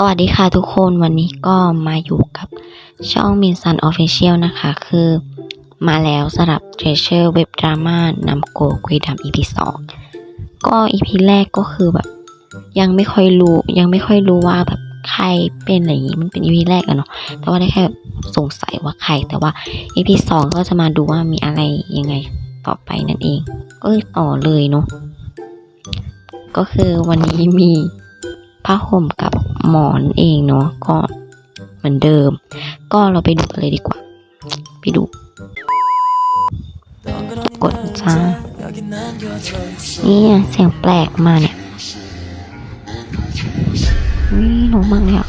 สวัสดีค่ะทุกคนวันนี้ก็มาอยู่กับช่องมินซันออฟฟิเชียลนะคะ คือมาแล้วสำหรับ Treasure Web Drama นำโกกุยดำ EP สองก็ EP แรกก็คือแบบ ยังไม่ค่อยรู้ยังไม่ค่อยรู้ว่าแบบใครเป็นอะไรอย่างนี้มันเป็น EP แรกอะเนาะแต่ว่าได้แค่แบบสงสัยว่าใครแต่ว่า EP สองก็จะมาดูว่ามีอะไรยังไงต่อไปนั่นเอง ก็ต่อเลยเนาะก็คือวันนี้มี ผ้าห่มกับหมอนเองเนาะก็เหมือนเดิม ก็เราไปดูกันเลยดีกว่า ไปดู กดจ้านี่เสียงแปลกมาเนี่ยนี่หนูมังเนี่ย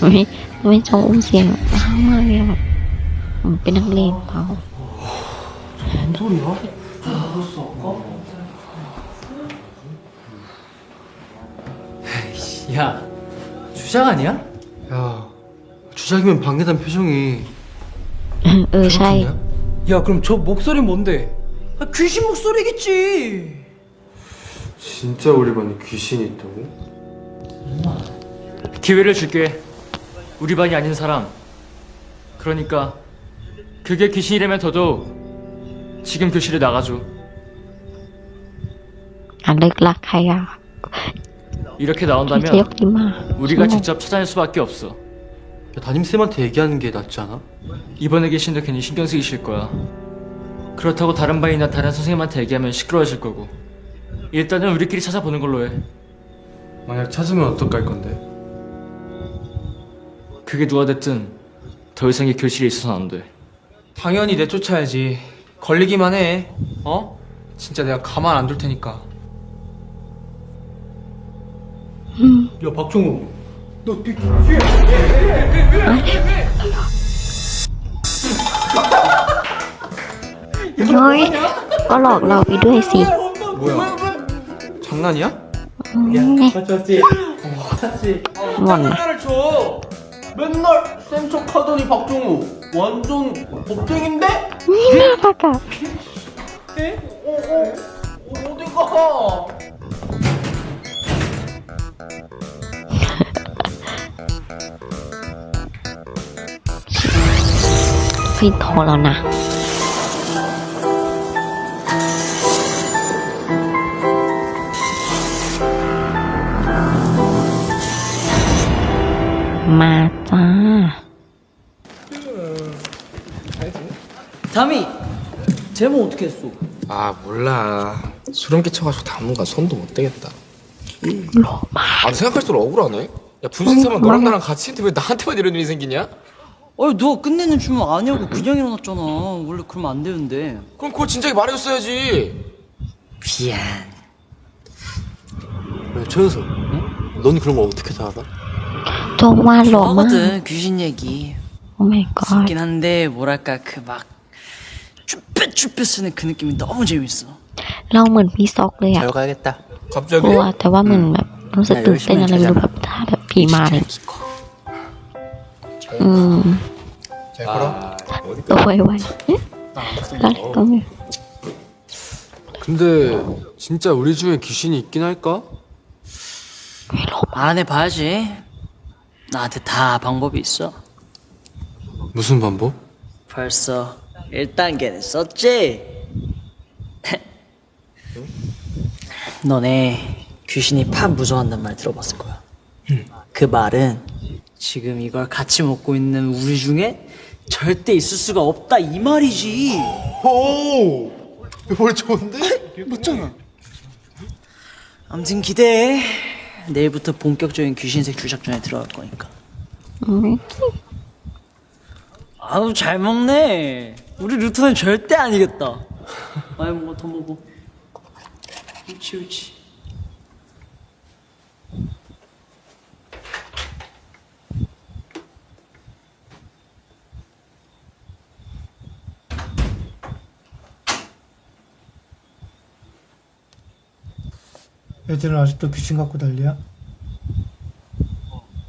ไม่ไม่ชงอุ้มเสียงมากเลยแบบเป็นนักเลงเขา 야, 주작 아니야? 야, 주작이면 방해단 표정이 의사이. 야, 그럼 저 목소리 뭔데? 아, 귀신 목소리겠지. 진짜 우리 반에 귀신이 있다고? 기회를 줄게. 우리 반이 아닌 사람. 그러니까 그게 귀신이라면 더도 지금 교실에 나가줘. 안 렉락 하야. 이렇게 나온다면 제역기만 우리가 직접 찾아낼 수밖에 없어. 담임쌤한테 얘기하는 게 낫지 않아? 이번에 계신데 괜히 신경 쓰이실 거야. 그렇다고 다른 반이나 다른 선생님한테 얘기하면 시끄러워질 거고. 일단은 우리끼리 찾아보는 걸로 해. 만약 찾으면 어떡할 건데? 그게 누가 됐든 더 이상의 교실에 있어서는 안 돼. 당연히 내쫓아야지. 걸리기만 해. 어? 진짜 내가 가만 안 둘 테니까. 야, 박종우. 너 뒤, 뒤에. เฮ้ยก็หลอกเราไปด้วยสิ 뭐야? 장난이야? นี่ 맞췄지? 맞췄지? 뭐나. 장난을 쳐. 맨날 센 척하더니 박종우. 완전 겁쟁인데? น่ารักอ่ะ 에? 어, 어, 어, 어디가? พี่โทรแล้วนะ มาจ้า 담이 제목 어떻게 했어? 아 몰라 소름 끼쳐가지고 당분간 손도 못 대겠다 หล่อมาก 아 생각할수록 억울하네 야 분신사만 너랑 나랑 같이 했는데 왜 나한테만 이런 일이 생기냐? 아니 누가 끝내는 주문 아니하고 그냥 일어났잖아 원래 그러면 안 되는데 그럼 그걸 진작에 말해줬어야지 미안 야, 최은서. 응? 넌 그런 거 어떻게 다 알아? โจงว่าหล่อมาก 좋아하거든 귀신 얘기 โอ้ my god 있긴 한데 뭐랄까 그 막 쭈뼛쭈뼛 쓰는 그 느낌이 너무 재밌어 เราเหมือนพี่ซอกเลยอ่ะ 잘 가야겠다 ก 갑자기? ลัวแต่ว่าเหมือนแบบรู้สึกตื่นเต้นอะไรไม่รู้แบบถ้าแบบผีมาเลยอืม 잘, 걸어? 아, 어디까지? 아, 너무 해봐. 알았어, 근데 진짜 우리 중에 귀신이 있긴 할까? 안해 봐야지. 나한테 다 방법이 있어. 무슨 방법? 벌써 1단계는 썼지? 너네 귀신이 팝 무서워한단 말 들어봤을 거야. 그 말은 지금 이걸 같이 먹고 있는 우리 중에 절대 있을 수가 없다 이 말이지. 오! 뭘 좋은데? 맞잖아. 아무튼 기대해. 내일부터 본격적인 귀신색 주작전에 들어갈 거니까. 아우 잘 먹네. 우리 루터는 절대 아니겠다. 많이 먹어 더 먹어. 옳지 옳지. 애들은 아직도 귀신 갖고 난리야?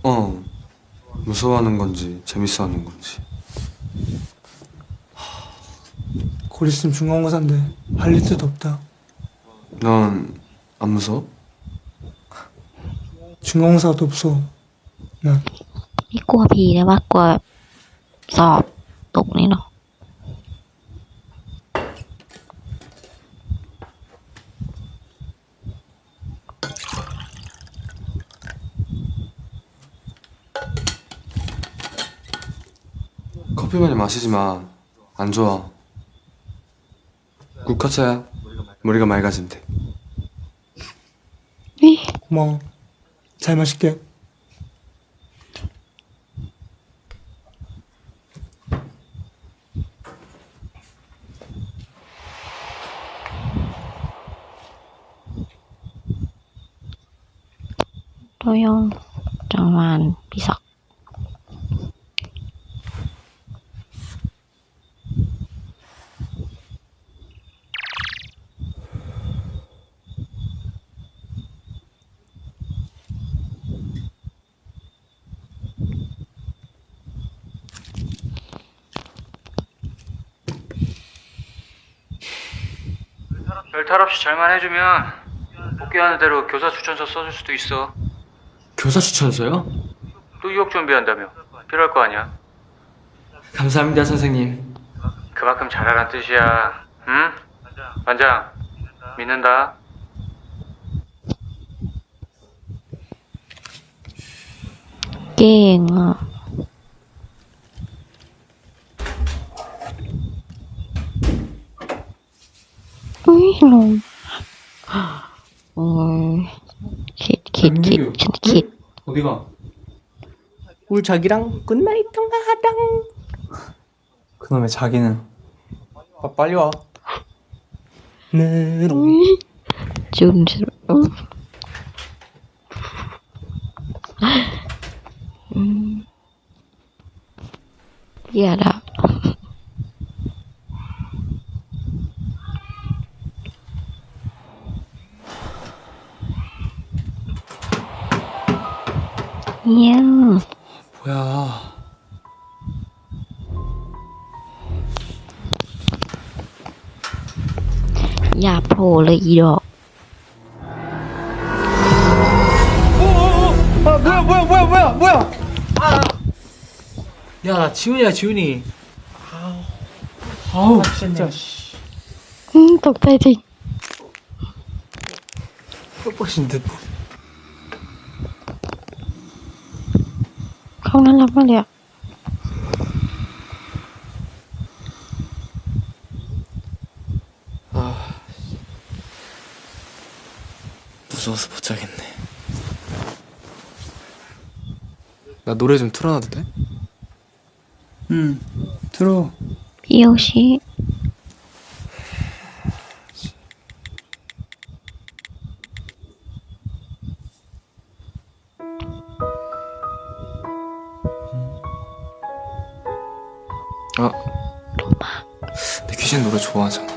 어. 무서워하는 건지 재밌어하는 건지. 곧 있으면 중간고사인데 할 일도 없다 넌 안 무서워? 중간고사도 없어. 나 ไม่กลัวผีแต่ว่ากลัวสอบตกนี่หรอ 마시지 마. 안 좋아. 국화차야. 머리가 맑아지면 돼. 고마워. 잘 마실게. 도영 정환 비석 별탈 없이 잘만 해주면 복귀하는 대로 교사 추천서 써줄 수도 있어. 교사 추천서요? 또 유학 준비한다며 필요할 거 아니야. 감사합니다 선생님 그만큼 잘하란 뜻이야. 응? 반장 믿는다. 깽อ่ ยลงโอ้ยคิดคิดคิดฉันคิด 어디가? 우리 자기랑 굿나잇 통화하당. 그놈의 자기는 아, 빨리 와 ねえ、 จุนฉันอืมอ 달러 이력 아 뭐야 뭐야 뭐야 뭐야 뭐야? 아. 야 지훈이야 지훈이. 아우. 아우 진짜 아, 씨음 덕달쟁 뽀뽀신 듯. không 무서워서 못 자겠네. 나 노래 좀 틀어놔도 돼? 응, 들어. 미영씨 아, 로마. 내 귀신 노래 좋아하잖아.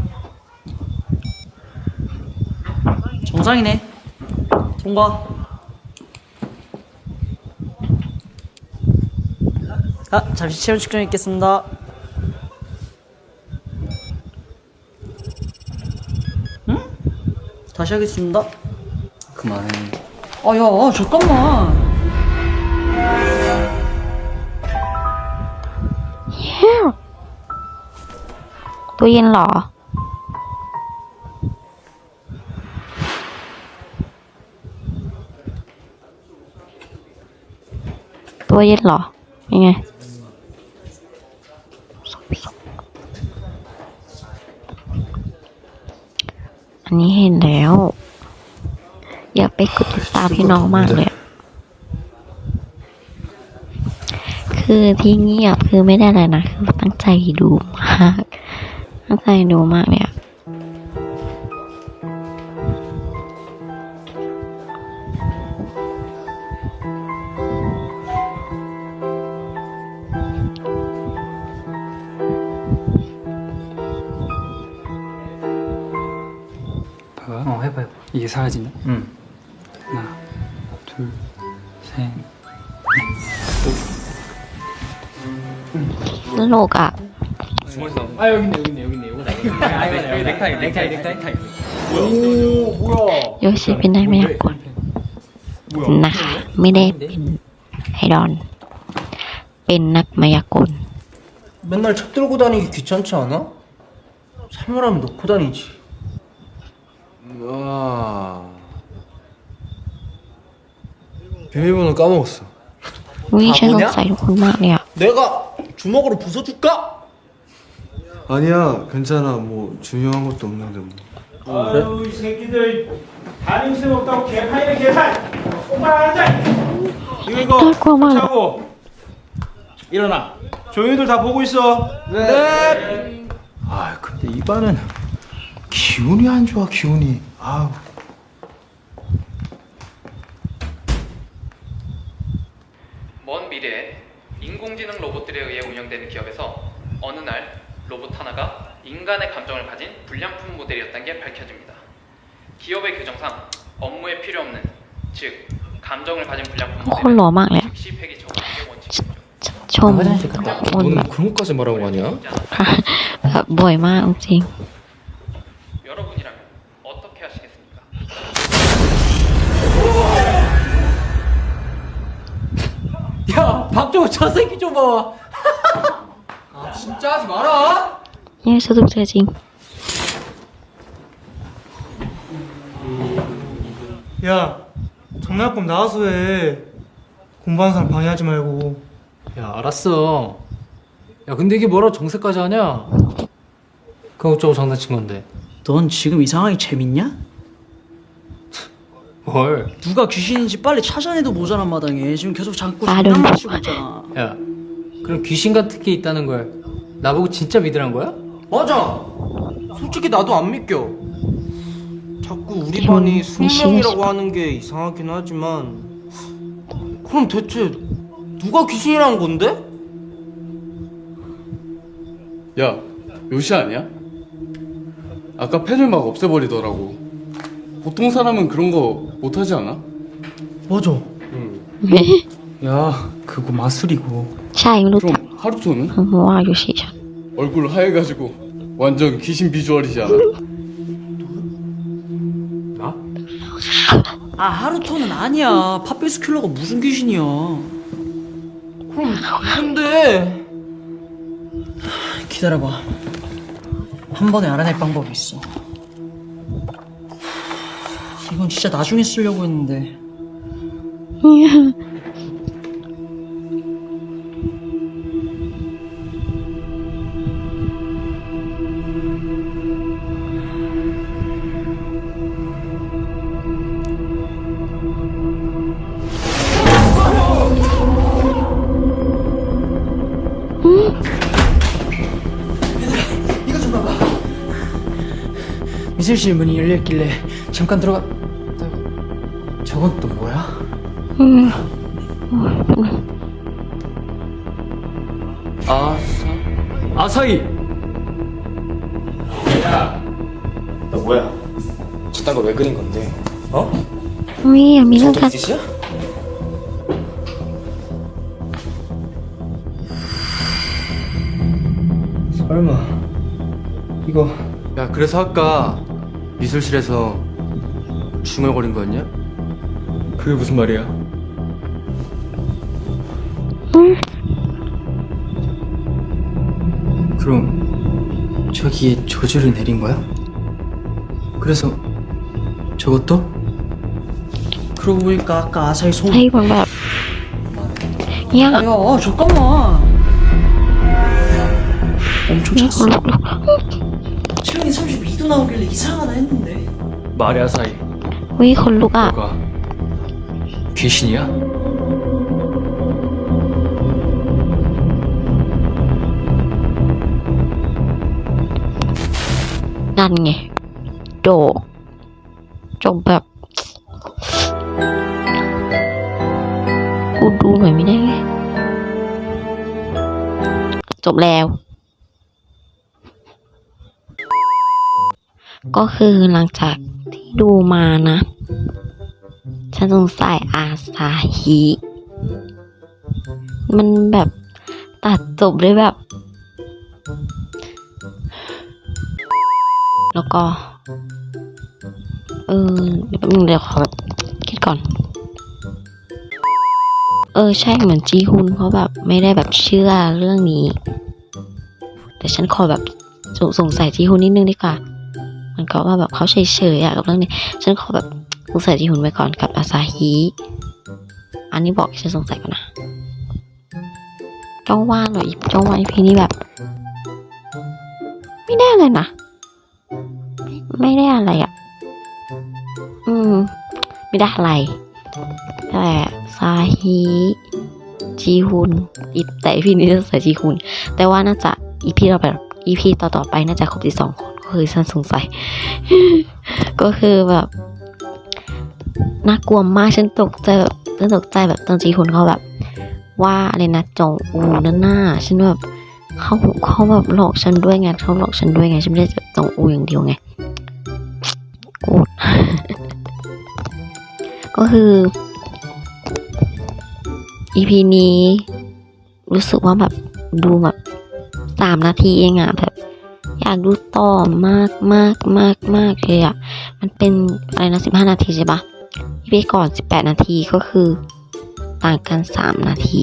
정상이네. 통과. 아, 잠시 체온 측정 있겠습니다. 응? 다시 하겠습니다. 그만해 아, 야, 아, 잠깐만. ตู้เย็นเหรอ เย็นเหรอ ยังไงอันนี้เห็นแล้ว อยากไปกดติดตามพี่น้องมากเลย คือที่เงียบคือไม่ได้อะไรนะ คือตั้งใจดูมาก ตั้งใจดูมากเลย ตลกอ่ะ 아 여기 있네 여기 있네 여기 있네 이거 아 이거 여기 넥타이 넥타이 넥타이 โยชิเป็นได้ไม่ยากลนะคะ ไม่ได้เป็นไอดอลเป็นนักมายากล 맨날 책 들고 다니기 귀찮지 않아? 사물함에 놓고 다니지. 아 비밀번호 까먹었어 วิฉันสงสัยทุกคนมากเลยอ่ะ 내가 주먹으로 부숴줄까? 아니야 괜찮아. 뭐 중요한 것도 없는데 뭐. 아유 이 새끼들. 다림심 없다고 개판이네 개판. 오빠 앉아. 이거 이거 달콤한. 차고. 일어나. 조용히들 다 보고 있어. 네. 네. 아 근데 입안은 기운이 안 좋아 기운이. 아우. 인공지능 로봇들에 의해 운영되는 기업에서 어느 날 로봇 하나가 인간의 감정을 가진 불량품 모델이었다는 게 밝혀집니다. 기업의 규정상 업무에 필요 없는 즉 감정을 가진 불량품 ทุกคนหล่อ 모델은 มากเลยอะ 즉시 폐기 처분하는 게 원칙이죠. ชมคนแบ 넌 บ 그런 것까지 말하고 가냐? แบบบ่อยมากจริง 좀저 새끼 좀 봐. 아 진짜 하지 마라. 예, 저도 그래야지. 야, 장난감 나와서 해. 공부하는 사람 방해하지 말고. 야 알았어. 야 근데 이게 뭐라 정색까지 하냐? 그거 어쩌고 장난친 건데. 넌 지금 이상하게 재밌냐? 뭘? 누가 귀신인지 빨리 찾아내도 모자란 마당에 지금 계속 자꾸 장난만 치고 있잖아. 야 그럼 귀신 같은 게 있다는 걸 나보고 진짜 믿으란 거야? 맞아. 솔직히 나도 안 믿겨. 자꾸 우리 이런 반이 미신의 20명이라고 시발. 하는 게 이상하긴 하지만 그럼 대체 누가 귀신이란 건데? 야, 요시 아니야? 아까 펜을 막 없애버리더라고. 보통 사람은 그런 거 못하지 않아? 맞아. 야, 그거 마술이고. 下一个路좀 하루토는 얼굴 하얘가지고 완전 귀신 비주얼이지 않아? 아 하루톤은 아니야. 파피스큘러가 무슨 귀신이야. 그럼 근데 기다려봐. 한 번에 알아낼 방법이 있어. 이건 진짜 나중에 쓰려고 했는데. 미술 실 문이 열려있길래 잠깐 들어가. 저건 또 뭐야? 아사 아사히. 야, 너 뭐야? 저딴 거 왜 그린 건데? 어? 우리 미는 다. 짓이야? 설마 이거? 야, 그래서 아까 미술실에서 중얼거린 거 아니야? 그게 무슨 말이야? 응? 그럼 저기에 저주를 내린 거야? 그래서 저것도? 그러고 보니까 아까 아사히 손 아이고 막 야. 야 아, 잠깐만 엄청 찼어 체온이 32도 나오길래 이상하나 했는데 말이야 사이 왜 걸로 가? 너가 귀신이야? นั่นไง โดกจบแบบ กูดูหน่อยไม่ได้ไงจบแล้ว ก็คือหลังจากที่ดูมานะ ฉันสงสัยอาซาฮิ มันแบบตัดจบด้วยแบบ แล้วก็ เออเดี๋ยวแป๊บนึงเดี๋ยวขอแบบคิดก่อน เออใช่เหมือนจีฮุนเขาแบบไม่ได้แบบเชื่อเรื่องนี้ แต่ฉันขอแบบสงสงสัยจีฮุนนิดนึงดีกว่า มันก็ว่าแบบเขาเฉยๆอะกับเรื่องนี้ ฉันขอแบบ สงสัยจีฮุนไว้ก่อนกับอาซาฮิอันนี้บอกฉันสงสัยก่อนนะจ้องว่านหน่อยจ้องว่านอีพีนี้แบบ ไม่ได้เลยนะไม่ได้อะไรอะ อืม ไม่ได้อะไร แต่ซาฮิจีฮุนอีแต่อีพีนี้จะใส่จีฮุน แต่ว่าน่าจะอีพีต่อไปอีพีต่อๆไปน่าจะครบที่สองคนก็คือฉันสงสัย ก็คือแบบ น่ากลัวมากฉันตกใจแบบฉันตกใจแบบตอนจีฮุนเขาแบบ ว่าอะไรนะจงอูนั่นน่าฉันแบบเขาเขาแบบหลอกฉันด้วยไงเขาหลอกฉันด้วยไงฉันไม่ได้จงอูอย่างเดียวไงโกรธก็คือ EP นี้ รู้สึกว่าแบบดูแบบสามนาทีเองอะแบบอยากดูต่อมากมากมากมากเลยอะมันเป็นอะไรนะสิบห้านาทีใช่ปะ EP ก่อนสิบแปดนาทีก็คือ ต่างกันสามนาที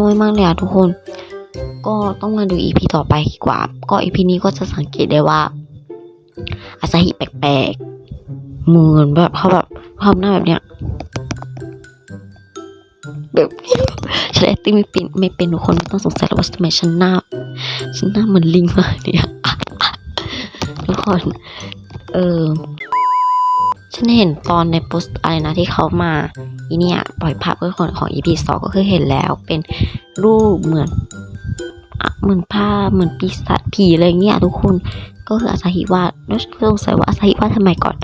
น้อยมากเลยอะทุกคน ก็ต้องมาดู EP ต่อไปดีกว่า ก็ EP นี้ก็จะสังเกตได้ว่า อาซาฮิแปลกๆเหมือนแบบเขาแบบทำหน้าแบบเนี้ยแบบฉันแอคติ้งไม่เป็นไม่เป็นทุกคนไม่ต้องสงสัยว่าทำไมฉันหน้าฉันหน้าเหมือนลิงมากเนี่ยทุกคนเออ ฉันเห็นตอนในโปสต์อะไรนะที่เขามาอีเนี่ยปล่อยภาพก็คนของ EP สองก็คือเห็นแล้วเป็นรูปเหมือนอเหมือนภาเหมือนปีศาจผีอะไรเงี้ยทุกคนก็คืออาซาฮิวาดแล้วฉันก็สงสัยว่าอาซาฮิวาดทำไมก่อน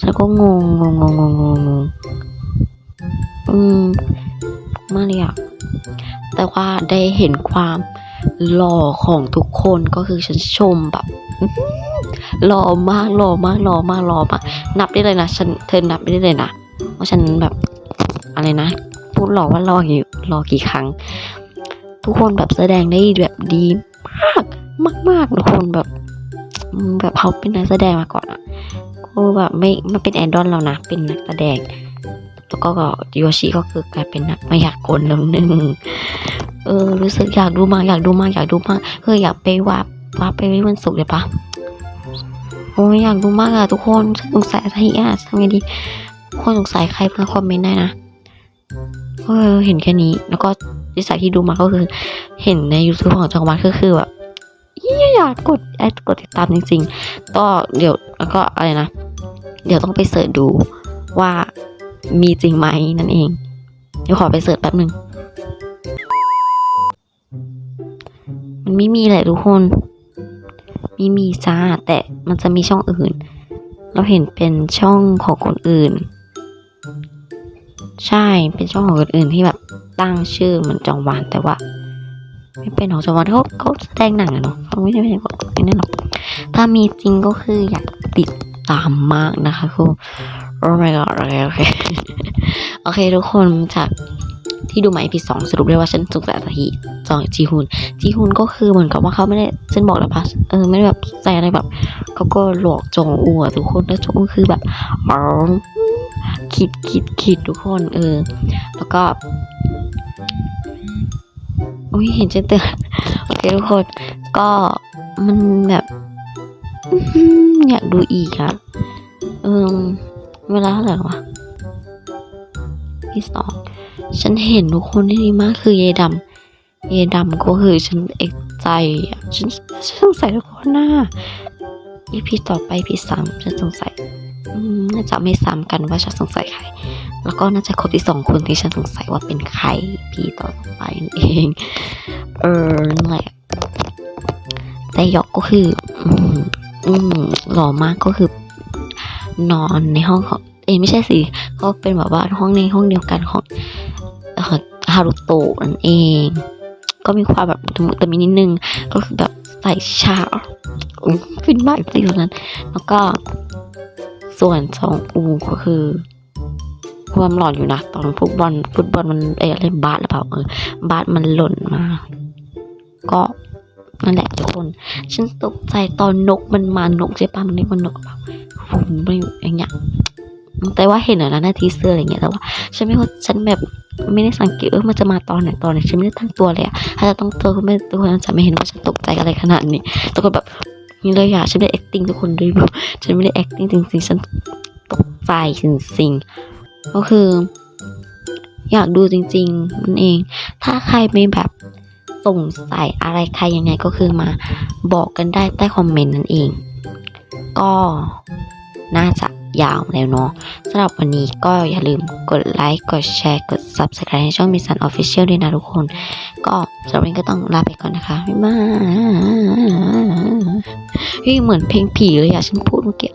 ฉันก็งงงงงงงงงอืมมากเลยอะแต่ว่าได้เห็นความหล่อของทุกคนก็คือฉันชมแบบ หล่อมากหล่อมากหล่อมากหล่อมากนับได้เลยนะฉันเธอนับไม่ได้เลยนะว่าฉันแบบอะไรนะ พูดหล่อว่าหล่อกี่หล่อกี่ครั้ง ทุกคนแบบแสดงได้แบบดีมากมากมากทุกคนแบบแบบเขาเป็นนักแสดงมาก่อนอะก็แบบไม่ไม่เป็นไอนดอลแล้วนะเป็นนักแสดงแล้วก็โยชิก็คือกลายเป็นนักมายากลแล้วหนึ่งเออรู้สึกอยากดูมากอยากดูมากอยากดูมากเอออยากไปว่าว่าไปวันศุกร์เลยปะ โอ้ยอยากดูมากอะทุกคนสงสัยอะไรอะทำไงดีคนสงสัยใครเพื่อคอมเมนต์ได้นะเออเห็นแค่นี้ แล้วก็ที่สายที่ดูมาก็คือ เห็นใน YouTube ของจังหวัดก็คือแบบอยากกดแอดกดติดตามจริงๆก็เดี๋ยวแล้วก็อะไรนะ เดี๋ยวต้องไปเสิร์ชดูว่ามีจริงไหมนั่นเอง เดี๋ยวขอไปเสิร์ชแป๊บหนึ่งมันไม่มีแหละทุกคน มีมีจ้าแต่มันจะมีช่องอื่น เราเห็นเป็นช่องของคนอื่น ใช่เป็นช่องของคนอื่นที่แบบตั้งชื่อเหมือนจองวานแต่ว่า ไม่เป็นของจองวานเขาเขาแสดงหนังอะเนาะเขาไม่ได้ไม่ได้ไม่ได้หรอกถ้ามีจริงก็คืออยากติดตามมากนะคะคือโอ้ my god โอเคโอเคโอเคทุกคนจาก ที่ดูมา EP สองสรุปได้ว่าฉันสุกแต่สาหิจองจีฮุนจีฮุนก็คือเหมือนกับว่าเขาไม่ได้ฉันบอกแล้วปะเออไม่ได้แบบใจอะไรแบบเขาก็หลอกจองอูอะทุกคนแล้วจองอูคือแบบอ๋อคิดคิดคิดทุกคนเออ แล้วก็โอ้ยเห็นจนเตือนโอเคทุกคนก็มันแบบอยากดูอีกอะเออเวลาเท่าไหร่วะ EP ที่สอง ฉันเห็นทุกคนที่นี่มากคือเยดำเยดำก็คือฉันเอกใจฉันฉันสงสัยทุกคนนะอีพีต่อไปพีสามฉันสงสัยน่าจะไม่ซ้ำกันว่าฉันสงสัยใคร แล้วก็น่าจะครบที่สองคนที่ฉันสงสัยว่าเป็นใครพีต่อไปนั่นเอง เออนั่นแหละแต่ยอกก็คือ อืมหล่อมากก็คือนอนในห้องของเอไม่ใช่สิก็เป็นแบบว่าห้องในห้องเดียวกันของ ฮารุโตะนั่นเอง ก็มีความแบบตะมุตะมินิดนึง ก็คือแบบใส่ชาฟินมากจริงๆนนั้น แล้วก็ ส่วนสองอูก็คือ ความหลอนอยู่นะตอนฟุตบอลฟุตบอลมันเอยอะไรบาสหรือเปล่าเออบาสมันหล่นมา ก็นั่นแหละทุกคน ฉันตกใจตอนนกมันมานกใช่ปะมันเรียกว่านกหรือเปล่าผมไม่อย่างเงี้ย แต่ว่าเห็นแล้วนะหน้าทีเสื้ออะไรเงี้ยแต่ว่าฉันไม่ว่าฉันแบบไม่ได้สังเกตว่ามันจะมาตอนไหนตอนไหนฉันไม่ได้ตั้งตัวเลยอะถ้าจะต้องเจอก็ไม่ทุกคนจะไม่เห็นว่าฉันตกใจอะไรขนาดนี้ทุกคนแบบนี่เลยอะฉันไม่ได้ acting ทุกคนด้วยแบบฉันไม่ได้ acting จริงๆฉันตกใจจริงๆก็คือ อยากดูจริงๆนั่นเอง ถ้าใครไม่แบบสงสัยอะไรใครยังไงก็คือมาบอกกันได้ใต้คอมเมนต์นั่นเอง ก็น่าจะ ยาวแล้วเนาะสำหรับวันนี้ก็อย่าลืมกดไลค์กดแชร์กด Subscribe ให้ช่องมิสันออฟฟิเชียลด้วยนะทุกคน ก็สำหรับวันนี้ก็ต้องลาไปก่อนนะคะบ๊ายบายเฮ้ยเหมือนเพลงผีเลยอะฉันพูดเมื่อกี้